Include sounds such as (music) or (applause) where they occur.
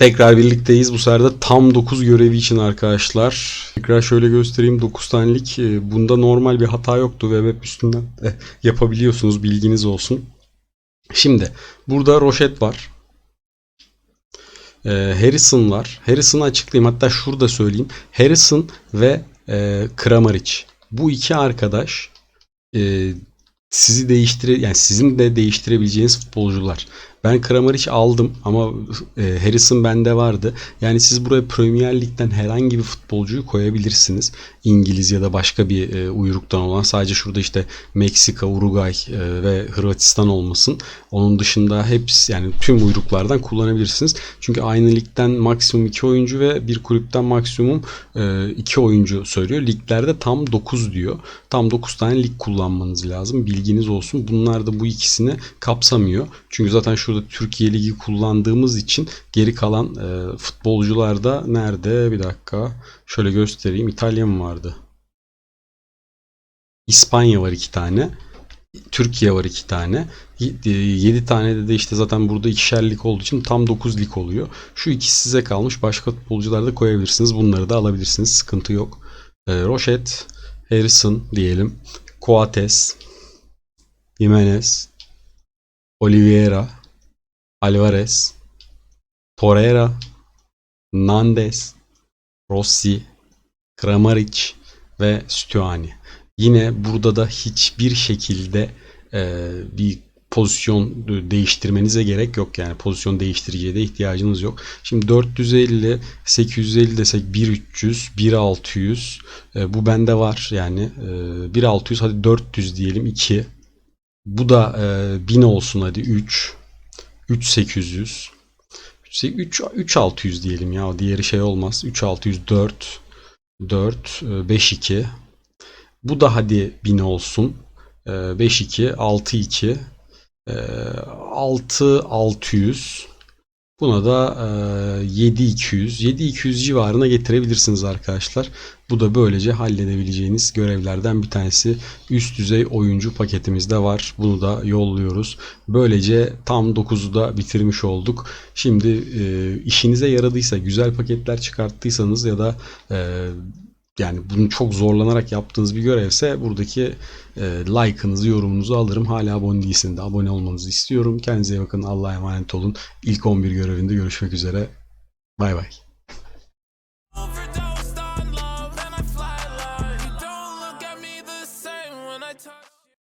Tekrar birlikteyiz. Bu sefer de tam 9 görevi için arkadaşlar. Tekrar şöyle göstereyim. 9 tanelik. e, Bunda normal bir hata yoktu web üstünden de (laughs) yapabiliyorsunuz. Bilginiz olsun. Şimdi burada Roşet var. E, Harrison var. Harrison'ı açıklayayım. Hatta şurada söyleyeyim. Harrison ve e, Kramaric. Bu iki arkadaş sizi değiştire yani sizin de değiştirebileceğiniz futbolcular. Ben Kramaric aldım ama e, Harrison bende vardı. Yani siz buraya Premier Lig'den herhangi bir futbolcuyu koyabilirsiniz. İngiliz ya da başka bir e, uyruktan olan sadece şurada işte Meksika, Uruguay e, ve Hırvatistan olmasın. Onun dışında hepsi yani tüm uyruklardan kullanabilirsiniz. Çünkü aynı ligden maksimum 2 oyuncu ve bir kulüpten maksimum 2 oyuncu söylüyor. Liglerde tam 9 diyor. Tam 9 tane lig kullanmanız lazım. Bilginiz olsun. Bunlar da bu ikisini kapsamıyor. Çünkü zaten şurada Türkiye Ligi kullandığımız için geri kalan e, futbolcular da nerede? Bir dakika. Şöyle göstereyim. İtalya mı vardı? İspanya var iki tane. Türkiye var iki tane. 7 tane de, de işte zaten burada ikişer lig olduğu için tam 9 lig oluyor. Şu ikisi size kalmış. Başka futbolcular da koyabilirsiniz. Bunları da alabilirsiniz. Sıkıntı yok. E, Roşet, Harrison diyelim. Coates, Jimenez, Oliveira, Alvarez, Torreira, Nandes, Rossi, Kramaric ve Stuani. Yine burada da hiçbir şekilde e, bir pozisyon değiştirmenize gerek yok yani pozisyon değiştiriciye de ihtiyacınız yok. Şimdi 450, 850 desek 1300, 1600 e, bu bende var yani e, 1600 hadi 400 diyelim 2. Bu da e, 1000 olsun hadi 3. 3800. 3 3600 diyelim ya. Diğeri şey olmaz. 3600 4 4 5 2. Bu da hadi 1000 olsun. 5 2 6 2 6 600. Buna da 7200 7200 civarına getirebilirsiniz arkadaşlar. Bu da böylece halledebileceğiniz görevlerden bir tanesi. Üst düzey oyuncu paketimizde var. Bunu da yolluyoruz. Böylece tam 9'u da bitirmiş olduk. Şimdi e, işinize yaradıysa, güzel paketler çıkarttıysanız ya da e, yani bunu çok zorlanarak yaptığınız bir görevse buradaki e, like'ınızı, yorumunuzu alırım. Hala abone değilseniz de abone olmanızı istiyorum. Kendinize bakın. Allah'a emanet olun. İlk 11 görevinde görüşmek üzere. Bay bay.